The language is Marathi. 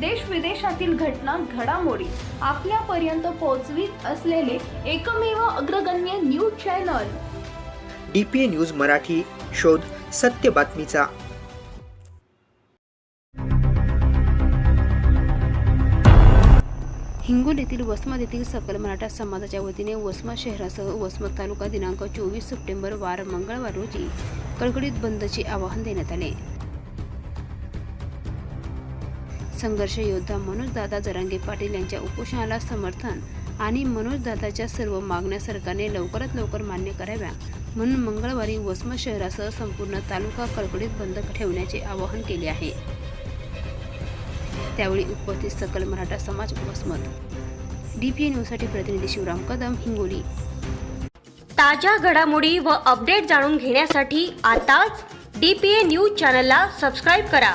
देश विदेशातील घटना घडामोडी आपल्यापर्यंत पोहोचवीत असलेले एकमेव अग्रगण्य news channel. D P A news Marathi शोध सत्य बातमीचा. हिंगोलीतील वसमत येथील सकल मराठा समाजाच्या वतीने वसमत शहरासह वसमत तालुका दिनांक चोवीस सप्टेंबर वार मंगळवार रोजी कडकडीत बंदचे आवाहन देण्यात आले. संघर्ष योद्धा मनोजदादा जरांगे पाटील यांच्या उपोषणाला समर्थन आणि मनोजदादाच्या सर्व मागण्या सरकारने लवकरात लवकर मान्य कराव्या म्हणून मंगळवारी वसमत शहरासह संपूर्ण तालुका कडकडीत बंद ठेवण्याचे आवाहन केले आहे. त्यावेळी उपस्थित सकल मराठा समाज वसमत. डीपीए न्यूजसाठी प्रतिनिधी शिवराम कदम हिंगोली. ताज्या घडामोडी व अपडेट जाणून घेण्यासाठी आताच डी पी ए न्यूज चॅनलला सबस्क्राईब करा.